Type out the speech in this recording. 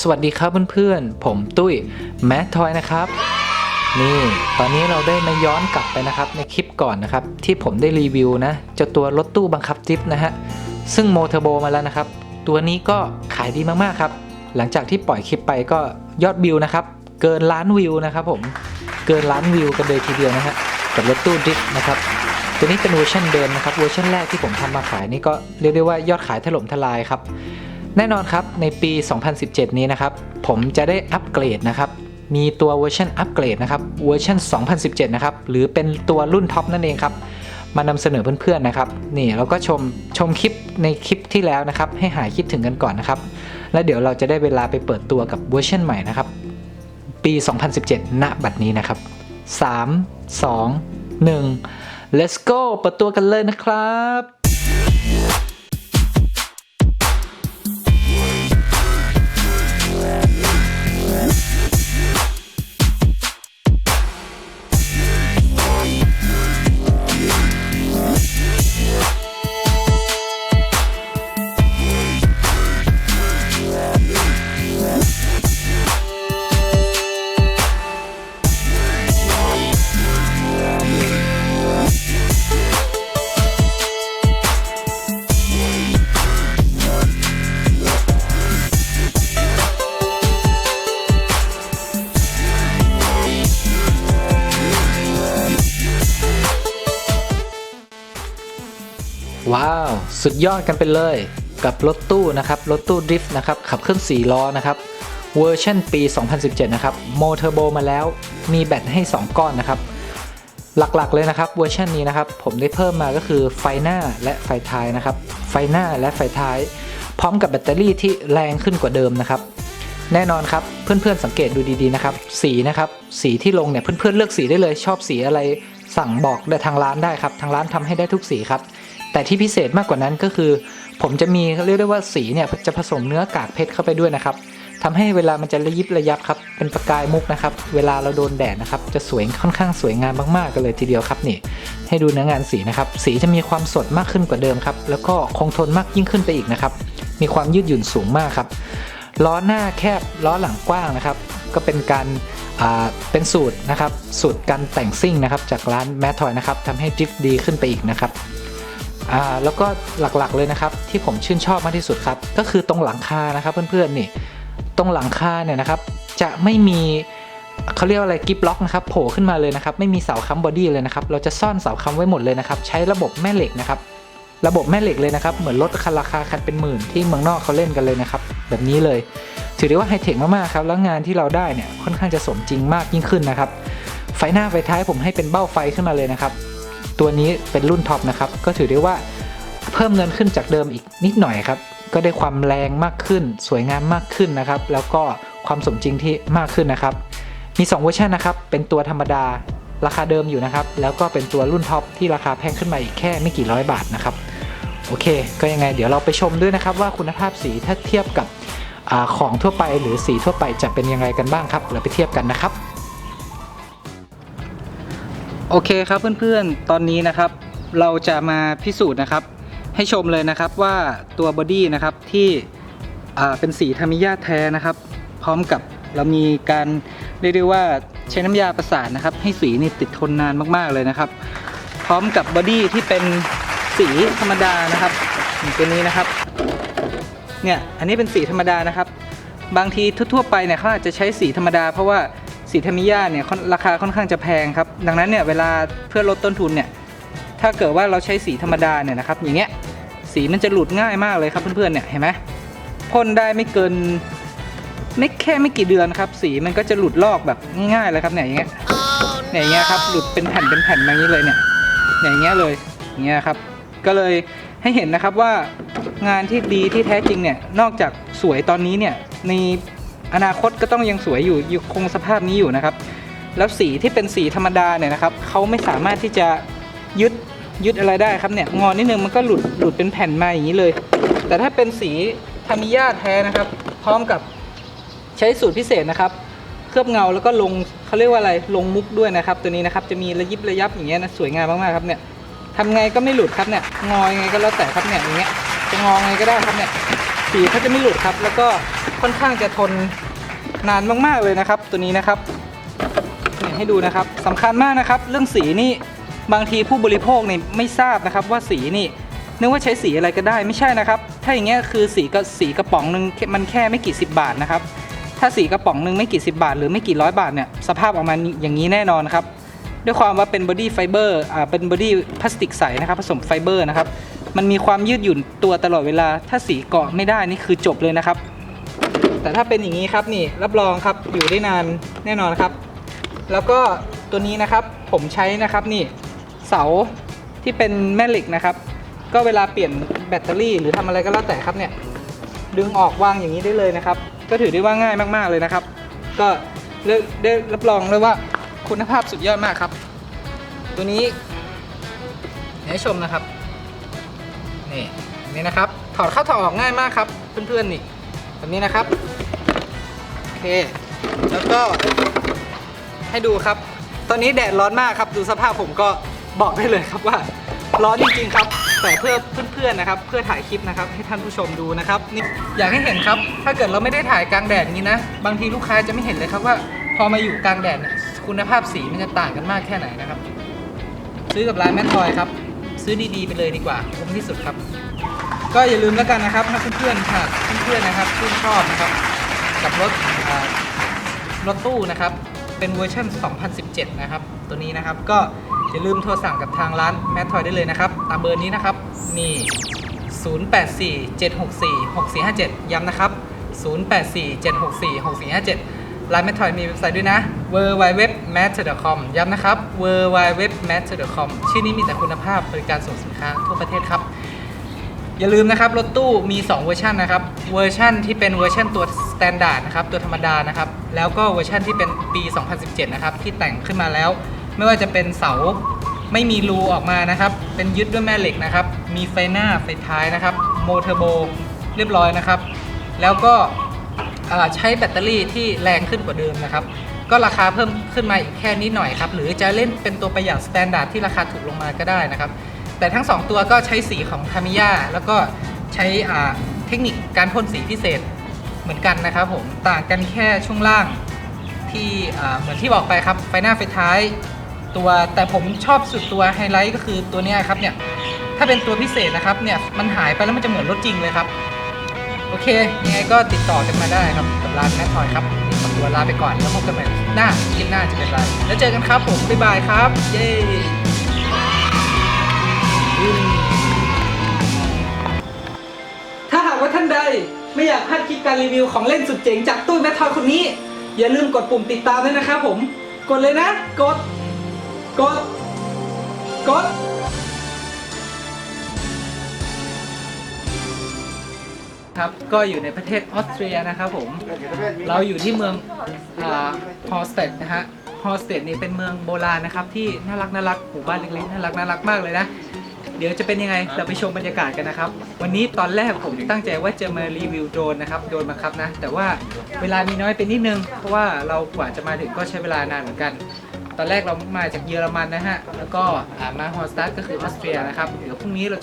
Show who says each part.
Speaker 1: สวัสดีครับเพื่อนๆ ผมตุ้ยแมททอยนะครับ นี่ ตอนนี้เราได้มาย้อนกลับไปนะครับในคลิปก่อนนะครับ ที่ผมได้รีวิวนะเจ้าตัวรถตู้บังคับดริฟต์นะฮะ ซึ่งโมเทอร์โบมาแล้วนะครับ ตัวนี้ก็ขายดีมากๆครับ หลังจากที่ปล่อยคลิปไปก็ยอดวิวนะครับ เกินล้านวิวนะครับผมเกินล้านวิวกันเลยทีเดียวนะฮะกับรถตู้ดิฟนะครับตัวนี้เป็นเวอร์ชันเดิมนะครับเวอร์ชันแรกที่ผมทำมาขายนี่ก็เรียกได้ว่ายอดขายถล่มทลายครับ แน่นอนครับในปี 2017 นี้นะครับ ผมจะได้อัปเกรดนะครับ มีตัวเวอร์ชันอัปเกรดนะครับเวอร์ชัน2017 นะครับ หรือเป็นตัวรุ่นท็อปนั่นเองครับมานำเสนอเพื่อนๆนะครับ นี่เราก็ชมชมคลิปในคลิปที่แล้วนะครับ ให้หายคิดถึงกันก่อนนะครับ แล้วเดี๋ยวเราจะได้เวลาไปเปิดตัวกับเวอร์ชันใหม่นะครับ ปี 2017 ณ บัดนี้นะครับ 3 2 1 let's go เปิดตัวกันเลยนะครับ ว้าว สุดยอดกันไปเลย กับรถตู้นะครับ รถตู้ดริฟต์นะครับ ขับเคลื่อน4ล้อนะครับ เวอร์ชันปี 2017 นะครับ โมเทอร์โบมาแล้ว มีแบตให้ 2 ก้อนนะครับ หลักๆเลยนะครับ เวอร์ชันนี้นะครับ ผมได้เพิ่มมาก็คือไฟหน้าและไฟท้ายนะครับ ไฟหน้าและไฟท้าย พร้อมกับแบตเตอรี่ที่แรงขึ้นกว่าเดิมนะครับ แน่นอนครับ เพื่อนๆสังเกตดูดีๆนะครับ สีนะครับ สีที่ลงเนี่ย เพื่อนๆเลือกสีได้เลย ชอบสีอะไร สั่งบอกได้ทางร้านได้ครับทางร้านทำให้ได้ทุกสีครับ แต่ที่พิเศษมากกว่านั้นก็คือ ผมจะมีเรียกได้ว่าสีเนี่ยจะผสมเนื้อกากเพชรเข้าไปด้วยนะครับทำให้เวลามันจะระยิบระยับครับเป็นประกายมุกนะครับเวลาเราโดนแดดนะครับจะสวยค่อนข้างสวยงามมากๆกันเลยทีเดียวครับนี่ ให้ดูเนื้องานสีนะครับสีจะมีความสดมากขึ้นกว่าเดิมครับแล้วก็คงทนมากยิ่งขึ้นไปอีกนะครับมีความยืดหยุ่นสูงมากครับล้อหน้าแคบล้อหลังกว้างนะครับ ก็เป็นการ เป็นสูตรนะครับ สูตรการแต่งซิ่งนะครับ จากร้านแมททอยนะครับทำให้ดริฟต์ดีขึ้นไปอีกนะครับแล้วก็หลักๆเลยนะครับที่ผมชื่นชอบมากที่สุดครับ ก็คือตรงหลังคานะครับเพื่อนๆนี่ ตรงหลังคาเนี่ยนะครับ จะไม่มีเขาเรียกว่าอะไรกิฟล็อกนะครับโผล่ขึ้นมาเลยนะครับ ไม่มีเสาค้ำบอดี้เลยนะครับ เราจะซ่อนเสาค้ำไว้หมดเลยนะครับ ใช้ระบบแม่เหล็กนะครับ ระบบแม่เหล็กเลยนะครับ เหมือนรถคันราคาคันเป็นหมื่นที่เมืองนอกเขาเล่นกันเลยนะครับ แบบนี้เลย ถือได้ว่าไฮเทคมากๆครับแล้วงานที่เราได้เนี่ยค่อนข้างจะสมจริงมากยิ่งขึ้นนะครับไฟหน้าไฟท้ายผมให้เป็นเบ้าไฟขึ้นมาเลยนะครับตัวนี้เป็นรุ่นท็อปนะครับก็ถือได้ว่าเพิ่มเงินขึ้นจากเดิมอีกนิดหน่อยครับก็ได้ความแรงมากขึ้น สวยงามมากขึ้นนะครับ แล้วก็ความสมจริงที่มากขึ้นนะครับ มี 2 เวอร์ชันนะครับ เป็นตัวธรรมดาราคาเดิมอยู่นะครับ แล้วก็เป็นตัวรุ่นท็อปที่ราคาแพงขึ้นมาอีกแค่ไม่กี่ร้อยบาทนะครับ โอเค ก็ยังไงเดี๋ยวเราไปชมด้วยนะครับว่าคุณภาพสีถ้าเทียบกับ อของทั่วไปหรือสีทั่วไปจะเป็นยังไงกันบ้างครับเราไปเทียบกันนะครับ โอเคครับเพื่อนๆ ตอนนี้นะครับ เราจะมาพิสูจน์นะครับ ให้ชมเลยนะครับว่าตัวบอดี้นะครับที่เป็นสีทามิยาแท้นะครับ พร้อมกับเรามีการเรียกได้ว่าใช้น้ำยาประสานนะครับ ให้สีนี่ติดทนนานมากๆเลยนะครับ พร้อมกับบอดี้ที่เป็นสีธรรมดานะครับอย่างตัวนี้นะครับ เนี่ยอันนี้เป็นสีธรรมดานะครับ บางทีทั่วๆไปเนี่ยเขาอาจจะใช้สีธรรมดา เพราะว่าสีทามิยาเนี่ยราคาค่อนข้างจะแพงครับ ดังนั้นเนี่ยเวลาเพื่อลดต้นทุนเนี่ยถ้าเกิดว่าเราใช้สีธรรมดาเนี่ยนะครับอย่างเงี้ยสีมันจะหลุดง่ายมากเลยครับเพื่อนๆเนี่ยเห็นไหมพ่นได้ไม่เกินไม่แค่ไม่กี่เดือนครับ สีมันก็จะหลุดลอกแบบง่ายๆเลยครับเนี่ยอย่างเงี้ยเนี่ยอย่างเงี้ยครับหลุดเป็นแผ่นเป็นแผ่นมาอย่างนี้เลยเนี่ยเนี่ยอย่างเงี้ยเลยอย่างเงี้ยครับ ก็เลยให้เห็นนะครับว่า งานที่ดีที่แท้จริงเนี่ยนอกจากสวยตอนนี้เนี่ยในอนาคตก็ต้องยังสวยอยู่อยู่คงสภาพนี้อยู่นะครับ แล้วสีที่เป็นสีธรรมดาเนี่ยนะครับเขาไม่สามารถที่จะยึดยึดอะไรได้ครับเนี่ยงอนนิดนึงมันก็หลุดหลุดเป็นแผ่นมาอย่างนี้เลย แต่ถ้าเป็นสีทามิยาแท้นะครับ พร้อมกับใช้สูตรพิเศษนะครับ เคลือบเงาแล้วก็ลงเขาเรียกว่าอะไรลงมุกด้วยนะครับ ตัวนี้นะครับจะมีระยิบระยับอย่างเงี้ยนะสวยงามมากๆครับเนี่ยทำไงก็ไม่หลุดครับเนี่ยงอยังไงก็แล้วแต่ครับเนี่ยอย่างเงี้ย จะงอไงก็ได้ครับเนี่ยสีเขาจะไม่หลุดครับ แล้วก็ค่อนข้างจะทนนานมากๆเลยนะครับ ตัวนี้นะครับนี่ให้ดูนะครับสำคัญมากนะครับ เรื่องสีนี่บางทีผู้บริโภคเนี่ยไม่ทราบนะครับว่าสีนี่นึกว่าใช้สีอะไรก็ได้ไม่ใช่นะครับ ถ้าอย่างเงี้ยคือสีกระสีกระป๋องหนึ่งมันแค่ไม่กี่สิบบาทนะครับ ถ้าสีกระป๋องหนึ่งไม่กี่สิบบาท หรือไม่กี่ร้อยบาทเนี่ยสภาพออกมาอย่างนี้แน่นอนครับด้วยความว่าเป็นบอดี้ไฟเบอร์อ่าเป็นบอดี้พลาสติกใสนะครับผสมไฟเบอร์นะครับ มันมีความยืดหยุ่นตัวตลอดเวลา ถ้าสีเกาะไม่ได้นี่คือจบเลยนะครับ แต่ถ้าเป็นอย่างนี้ครับนี่รับรองครับอยู่ได้นานแน่นอนครับ แล้วก็ตัวนี้นะครับผมใช้นะครับนี่เสาที่เป็นแม่เหล็กนะครับ ก็เวลาเปลี่ยนแบตเตอรี่หรือทำอะไรก็แล้วแต่ครับเนี่ยดึงออกวางอย่างนี้ได้เลยนะครับ ก็ถือได้ว่าง่ายมากๆเลยนะครับ ก็ได้รับรองเลยว่าคุณภาพสุดยอดมากครับ ตัวนี้ให้ชมนะครับ นี่นี่นะครับ ถอดเข้าถอดออกง่ายมากครับ เพื่อนๆนี่แบบนี้นะครับ โอเค แล้วก็ ให้ดูครับ ตอนนี้แดดร้อนมากครับ ดูสภาพผมก็บอกได้เลยครับว่า ร้อนจริงๆครับ แต่เพื่อเพื่อนๆนะครับ เพื่อถ่ายคลิปนะครับ ให้ท่านผู้ชมดูนะครับ นี่อยากให้เห็นครับ ถ้าเกิดเราไม่ได้ถ่ายกลางแดดอย่างนี้นะ บางทีลูกค้าจะไม่เห็นเลยครับว่า พอมาอยู่กลางแดดเนี่ยคุณภาพสีมันจะต่างกันมากแค่ไหนนะครับ ซื้อกับร้านแมททอยครับ ซื้อดีๆไปเลยดีกว่าคุ้มที่สุดครับ ก็อย่าลืมแล้วกันนะครับถ้าเพื่อนๆค่ะเพื่อนๆนะครับชื่นชอบนะครับกับรถรถตู้นะครับเป็นเวอร์ชัน2017 นะครับ ตัวนี้นะครับก็อย่าลืมโทรสั่งกับทางร้านแมททอยได้เลยนะครับ ตามเบอร์นี้นะครับนี่0847646457 ย้ำนะครับ 0847646457 ร้านแมททอยมีเว็บไซต์ด้วยนะ w w w m a t c o m ย้ำนะครับ w w w m a t c o m ชื่อนี้มีแต่คุณภาพบริการส่งสินค้าทั่วประเทศครับ อย่าลืมนะครับ รถตู้มี 2 เวอร์ชันนะครับ เวอร์ชันที่เป็นเวอร์ชันตัวสแตนดาร์ดนะครับ ตัวธรรมดานะครับ แล้วก็เวอร์ชันที่เป็นปี 2017 นะครับ ที่แต่งขึ้นมาแล้ว ไม่ว่าจะเป็นเสาไม่มีรูออกมานะครับ เป็นยึดด้วยแม่เหล็กนะครับ มีไฟหน้าไฟท้ายนะครับ โมเทอร์โบเรียบร้อยนะครับ แล้วก็ ใช้แบตเตอรี่ที่แรงขึ้นกว่าเดิมนะครับ ก็ราคาเพิ่มขึ้นมาอีกแค่นิดหน่อยครับ หรือจะเล่นเป็นตัวประหยัดสแตนดาร์ดที่ราคาถูกลงมาก็ได้นะครับ แต่ทั้ง 2 ตัวก็ใช้สีของทามิยาแล้วก็ใช้เทคนิคการพ่นสีพิเศษเหมือนกันนะครับผม ต่างกันแค่ช่วงล่างที่เหมือนที่บอกไปครับ ไฟหน้าไฟท้ายตัวแต่ผมชอบสุดตัวไฮไลท์ก็คือตัวนี้ครับเนี่ย ถ้าเป็นตัวพิเศษนะครับเนี่ยมันหายไปแล้วมันจะเหมือนรถจริงเลยครับ โอเค ยังไงก็ติดต่อกันมาได้ครับกับร้านแมททอยครับนี่ขอตัวลาไปก่อนแล้วพบกันใหม่หน้าคลิปหน้าจะเป็นไร แล้วเจอกันครับผม บ๊ายบายครับ เย้ถ้าหากว่าท่านใดไม่อยากพลาดคลิปการรีวิวของเล่นสุดเจ๋งจากตู้แมททอยคนนี้ อย่าลืมกดปุ่มติดตามด้วยนะครับผม กดเลยนะ กด กด กด ครับ ก็อยู่ในประเทศออสเตรียนะครับผม เราอยู่ที่เมืองฮอสเตดนะฮะ ฮอสเตดนี่เป็นเมืองโบราณนะครับ ที่น่ารักน่ารักหมู่บ้านเล็กๆน่ารักน่ารักมากเลยนะ เดี๋ยวจะเป็นยังไง เราไปชมบรรยากาศกันนะครับ วันนี้ตอนแรกผมตั้งใจว่าจะมารีวิวโดรนนะครับ โดรนบังคับนะ แต่ว่าเวลามีน้อยไปนิดนึง เพราะว่าเรากว่าจะมาถึงก็ใช้เวลานานเหมือนกันตอนแรกเรามาจากเยอรมันนะฮะ แล้วก็อ่ามาฮอสตัสก็คือออสเตรียนะครับ เดี๋ยวพรุ่งนี้เราจะ